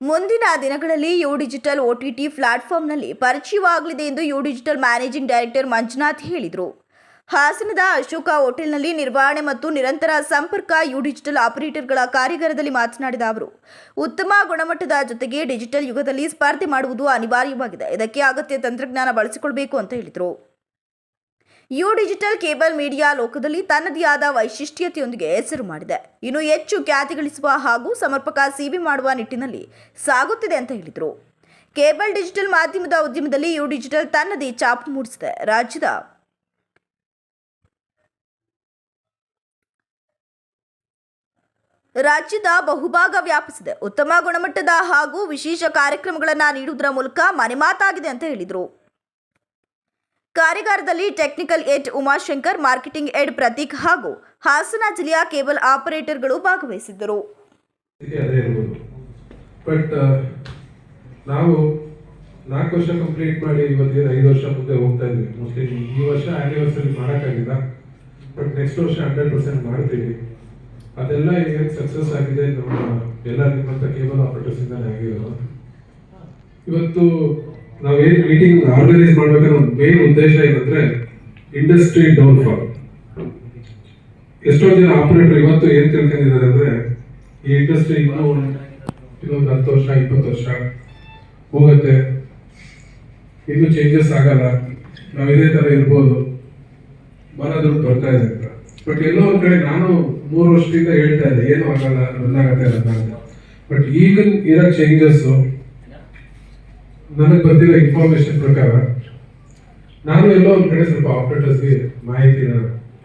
ಮುಂದಿನ ದಿನಗಳಲ್ಲಿ U digital OTT ಪ್ಲಾಟ್ಫಾರ್ಮ್ನಲ್ಲಿ ಪರಿಚಯವಾಗಲಿದೆ ಎಂದು U digital managing director Manjunath ಹೇಳಿದರು. ಹಾಸನದ ಅಶೋಕ ಹೋಟೆಲ್ನಲ್ಲಿ ನಿರ್ವಹಣೆ ಮತ್ತು ನಿರಂತರ ಸಂಪರ್ಕ ಯು ಡಿಜಿಟಲ್ ಆಪರೇಟರ್ಗಳ ಕಾರ್ಯಾಗಾರದಲ್ಲಿ ಮಾತನಾಡಿದ ಅವರು, ಉತ್ತಮ ಗುಣಮಟ್ಟದ ಜೊತೆಗೆ ಡಿಜಿಟಲ್ ಯುಗದಲ್ಲಿ ಸ್ಪರ್ಧೆ ಮಾಡುವುದು ಅನಿವಾರ್ಯವಾಗಿದೆ. ಇದಕ್ಕೆ ಅಗತ್ಯ ತಂತ್ರಜ್ಞಾನ ಬಳಸಿಕೊಳ್ಬೇಕು ಅಂತ ಹೇಳಿದರು. ಯು ಡಿಜಿಟಲ್ ಕೇಬಲ್ ಮೀಡಿಯಾ ಲೋಕದಲ್ಲಿ ತನ್ನದೇ ಆದ ವೈಶಿಷ್ಟ್ಯತೆಯೊಂದಿಗೆ ಹೆಸರು ಮಾಡಿದೆ. ಇನ್ನು ಹೆಚ್ಚು ಖ್ಯಾತಿ ಗಳಿಸುವ ಹಾಗೂ ಸಮರ್ಪಕ ಸೇವೆ ಮಾಡುವ ನಿಟ್ಟಿನಲ್ಲಿ ಸಾಗುತ್ತಿದೆ ಅಂತ ಹೇಳಿದರು. ಕೇಬಲ್ ಡಿಜಿಟಲ್ ಮಾಧ್ಯಮದ ಉದ್ಯಮದಲ್ಲಿ ಯು ಡಿಜಿಟಲ್ ತನ್ನದೇ ಛಾಪು ಮೂಡಿಸಿದೆ. ರಾಜ್ಯದ ರಾಜ್ಯದ ಬಹುಭಾಗ ವ್ಯಾಪಿಸಿದೆ. ಉತ್ತಮ ಗುಣಮಟ್ಟದ ಹಾಗೂ ವಿಶೇಷ ಕಾರ್ಯಕ್ರಮಗಳನ್ನು ನೀಡುವುದರ ಮೂಲಕ ಮನೆಮಾತಾಗಿದೆ ಅಂತ ಹೇಳಿದರು. ಕಾರ್ಯಾಗಾರದಲ್ಲಿ technical head Umashankar, marketing head Prateek ಹಾಗೂ ಹಾಸನ ಜಿಲ್ಲೆಯ ಕೇಬಲ್ ಆಪರೇಟರ್ಗಳು ಭಾಗವಹಿಸಿದ್ದರು. ಬಟ್ ನಾವು ನಾಲ್ಕು ವರ್ಷ ಕಂಪ್ಲೀಟ್ ಮಾಡಿ ಇವತ್ತಿನ ಐದು ವರ್ಷ ಮುಂದೆ ಹೋಗ್ತಾ ಇದ್ವಿ. ಮೋಸ್ಟ್ಲಿ ಈ ವರ್ಷ ಆ್ಯನಿವರ್ಸರಿ ಮಾಡೋಕ್ಕಾಗಿಲ್ಲ. ಬಟ್ ನೆಕ್ಸ್ಟ್ ವರ್ಷ ಹಂಡ್ರೆಡ್ ಪರ್ಸೆಂಟ್ ಮಾಡ್ತೀವಿ. ಅದೆಲ್ಲ ಏನು ಸಕ್ಸಸ್ ಆಗಿದೆ. ನಮ್ಮ, ಎಲ್ಲ ನಿಮ್ಮಂಥ ಕೇಬಲ್ ಆಪರೇಟರ್ಸಿಂದಲೇ ಆಗಿರೋದು. ಇವತ್ತು ನಾವೇನು ಮೀಟಿಂಗ್ ಆರ್ಗನೈಸ್ ಮಾಡ್ಬೇಕಾದ್ರೆ ಒಂದು ಮೇನ್ ಉದ್ದೇಶ ಏನಂದ್ರೆ ಇಂಡಸ್ಟ್ರಿ ಡೌನ್ ಫಾಲ್ ಎಷ್ಟೋ ಜನ ಆಪರೇಟರ್ ಇವತ್ತು ಏನ್ ತಿಳ್ಕೊಂಡಿದ್ದಾರೆ ಅಂದ್ರೆ ಈ ಇಂಡಸ್ಟ್ರಿ ಇನ್ನೂ ಇನ್ನೊಂದು ಹತ್ತು ವರ್ಷ, ಇಪ್ಪತ್ತು ವರ್ಷ ಹೋಗುತ್ತೆ. ಇನ್ನೂ ಚೇಂಜಸ್ ಆಗಲ್ಲ. ನಾವು ಇದೇ ತರ ಇರ್ಬೋದು. ಬಹಳ ದುಡ್ಡು ಬರ್ತಾ ಇದೆ ಬಟ್ ಎಲ್ಲೋ ಒಂದ್ ಕಡೆ ನಾನು ಮೂರು ವರ್ಷದಿಂದ ಹೇಳ್ತಾ ಇದ್ದೆ, ಏನು ಆಗಲ್ಲ ಬಂದಾಗತ್ತೆ ಅಂತ. ಬಟ್ ಈಗ ಇರೋ ಚೇಂಜಸ್ ನನಗೆ ಬಂದಿರೋ ಇನ್ಫಾರ್ಮೇಶನ್ ಪ್ರಕಾರ, ನಾನು ಎಲ್ಲೋ ಒಂದು ಕಡೆ ಸ್ವಲ್ಪ ಆಪರೇಟರ್ಸ್ಗೆ ಮಾಹಿತಿನ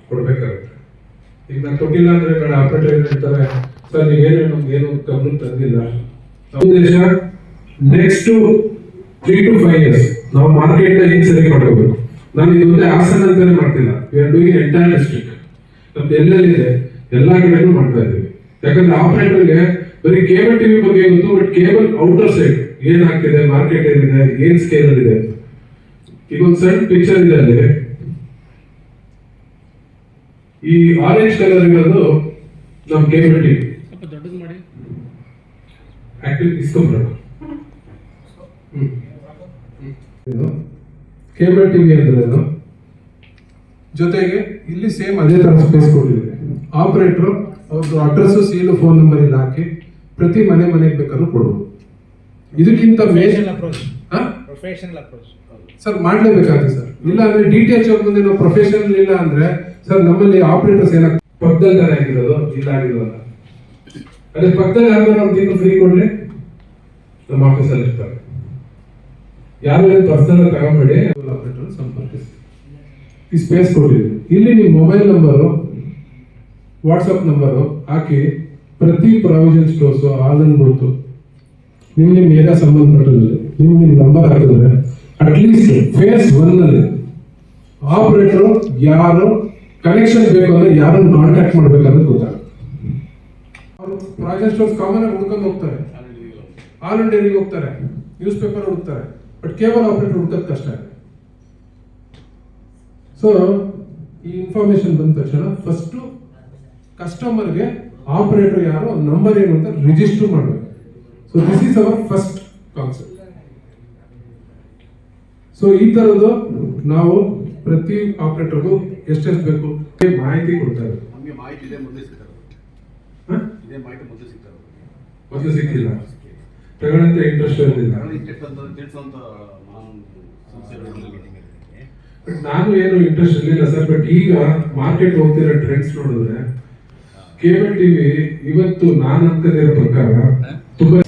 ಕೊಡ್ಬೇಕಾಗುತ್ತೆ. ಈಗ ನಾನು ಕೊಟ್ಟಿಲ್ಲ ಅಂದ್ರೆ ನನ್ನ ಆಪರೇಟರ್ ಏನ್ ಹೇಳ್ತಾರೆ, ಸರ್ ನೀವೇನು ನಮ್ಗೆ ಏನು ಗಮನ ತಂದಿಲ್ಲ. ಉದ್ದೇಶ next three to five years ನಾವು ಮಾರ್ಕೆಟ್ ಹೆಂಗ್ ಸರಿ ಮಾಡ್ಕೋಬೇಕು. ನಾನು ಇದೊಂದೇ ಹಾಸನ ಅಂತಾನೆ ಮಾಡ್ತಿಲ್ಲ. We are doing entire district ನಮ್ದು ಎಲ್ಲೆಲ್ಲಿದೆ, ಎಲ್ಲ ಕಡೆನೂ ಮಾಡ್ತಾ ಇದ್ದೀವಿ. ಯಾಕಂದ್ರೆ ಆಪರೇಟರ್ಗೆ ಬರೀ ಕೇಬಲ್ ಟಿವಿ ಬಗ್ಗೆ ಗೊತ್ತು ಬಟ್ ಕೇಬಲ್ ಔಟರ್ ಸೈಡ್ ಏನ್ ಆಗ್ತಿದೆ ಮಾರ್ಕೆಟ್ ಏನಿದೆ? ಏನ್ ಸ್ಕೇಲ್ ಅಲ್ಲಿ ಇದೆ? ಈಗ ಒಂದು ಸಣ್ಣ ಪಿಕ್ಚರ್ ಇದೆ ಅಲ್ಲಿ. ಈ ಆರೆಂಜ್ ಕಲರ್ ಇರೋದು ನಮ್ ಕೇಬಲ್ ಟಿವಿ ಸ್ವಲ್ಪ ದೊಡ್ಡದು ಮಾಡಿ. ಇಸ್ಕೊಂಡ್ಬಿಡೋಣ ಕೇಬಲ್ ಟಿವಿ ಅಂದ್ರೆ ಜೊತೆಗೆ ಇಲ್ಲಿ ಸೇಮ್ ಅದೇ ತರ ಸ್ಪೇಸ್ ಕೊಟ್ಟಿದೆ ಆಪರೇಟರ್ ಅವ್ರದ್ದು ಅಡ್ರೆಸ್ ಸೀಲು ಫೋನ್ ನಂಬರ್ ಇಲ್ಲಿ ಹಾಕಿ ಪ್ರತಿ ಮನೆ ಮನೆಗೆ ಬೇಕಾದ್ರೂ ಕೊಡ್ಬೋದು. ಇದಕ್ಕಿಂತ ಪ್ರೊಫೆಷನಲ್ ಅಪ್ರೋಚ್ ಸರ್ ಮಾಡ್ಲೇಬೇಕಾಗುತ್ತೆ ಸರ್. ಇಲ್ಲ ಅಂದ್ರೆ ಡಿ ಟಿ ಎಚ್ ಅವ್ರ ಮುಂದೆ ನಾವು ಪ್ರೊಫೆಷನಲ್ ಇಲ್ಲ ಅಂದ್ರೆ ಸರ್ ನಮ್ಮಲ್ಲಿ ಆಪರೇಟರ್ಸ್ ಏನ ಪಕ್ಕದಲ್ಲಿ ತಾನೇ ಆಗಿರೋದು ಇಲ್ಲ ಆಗಿರೋಲ್ಲ ಅದೇ ಪಕ್ಕದಲ್ಲಿ ಯಾರು ನಾವು ತಿಂಗಳು ಫ್ರೀ ಕೊಡ್ರಿ ನಮ್ಮ ಆಫೀಸಲ್ಲಿ ಇರ್ತಾರೆ. ಯಾರು ಪರ್ಸನಲ್ ತಗೊಂಬೇಡಿ ಆಪರೇಟರ್ ಸಂಪರ್ಕಿಸಿ ಈ ಸ್ಪೇಸ್ ಕೊಟ್ಟಿದ್ದೀವಿ ಇಲ್ಲಿ ನಿಮ್ಮ ಮೊಬೈಲ್ ನಂಬರು ವಾಟ್ಸಪ್ ನಂಬರು ಹಾಕಿ ಪ್ರತಿ ಪ್ರಾವಿಷನ್ ಸ್ಟೋರ್ಸು ಆಲ್ ಬೂತು ನಿಮ್ ನಿಮ್ ಏರಿಯಾ ಸಂಬಂಧಪಟ್ಟಿದ್ರೆ ನಿಮ್ ನಿಮ್ ನಂಬರ್ ಹಾಕಿದ್ರೆ ಅಟ್ಲೀಸ್ಟ್ ಫೇಸ್ ಒನ್ ಅಲ್ಲಿ ಆಪರೇಟರ್ ಯಾರು ಕನೆಕ್ಷನ್ ಬೇಕು ಅಂದ್ರೆ ಯಾರನ್ನು ಕಾಂಟ್ಯಾಕ್ಟ್ ಮಾಡ್ಬೇಕನ್ನೋದು ಗೊತ್ತಾಗುತ್ತೆ. ಪ್ರಾಜೆಕ್ಟ್ ಕಾಮನ್ ಆಗಿ ಹುಡ್ಕೊಂಡು ಹೋಗ್ತಾರೆ. ಆಲ್ ಇಂಡಿಯಾ ಹೋಗ್ತಾರೆ. ನ್ಯೂಸ್ ಪೇಪರ್ ಹುಡುಕ್ತಾರೆ ಬಟ್ ಕೇವಲ ಆಪರೇಟರ್ ಹುಡ್ಕೋದ್ ಕಷ್ಟ. ಸೊ ಈ ಇನ್ಫಾರ್ಮೇಶನ್ ಬಂದ ತಕ್ಷಣ ಫಸ್ಟ್ ಕಸ್ಟಮರ್ಗೆ ಆಪರೇಟರ್ ಯಾರು ನಂಬರ್ ಏನು ಅಂತ ರಿಜಿಸ್ಟರ್ ಮಾಡಬೇಕು. So this is our first concept so ಈ ತರದ್ದು ನಾವು ಪ್ರತಿ ಆಪರೇಟರ್ಗೂ ಎಷ್ಟೆಷ್ಟು ಬೇಕು? ಮಾಹಿತಿ ಕೊಡ್ತಾರೆ. ನಮಗೆ ಮಾಹಿತಿ ಇದೆ ಮೊದಲೇ ಸಿಗ್ತಾರೆ? ಇದೇ ಮಾಹಿತಿ ಮುಂದೆ ಸಿಗ್ತಾರೆ. ಮೊದಲು ಸಿಕ್ಕಿಲ್ಲ. ತಗೊಳ್ಳಂತ ಇಂಟ್ರೆಸ್ಟ್ ಇರಲಿಲ್ಲ ನಾನು ಏನು ಇಂಟ್ರೆಸ್ಟ್ ಇರಲಿಲ್ಲ ಸರ್ ಬಟ್ ಈಗ ಮಾರ್ಕೆಟ್ ಹೋಗ್ತಿರೋ ಟ್ರೆಂಡ್ಸ್ ನೋಡಿದ್ರೆ ಕೇಬಲ್ ಟಿವಿ ಇವತ್ತು ನಾನು ಅಂತದೇ ಪ್ರಕಾರ ತುಂಬಾ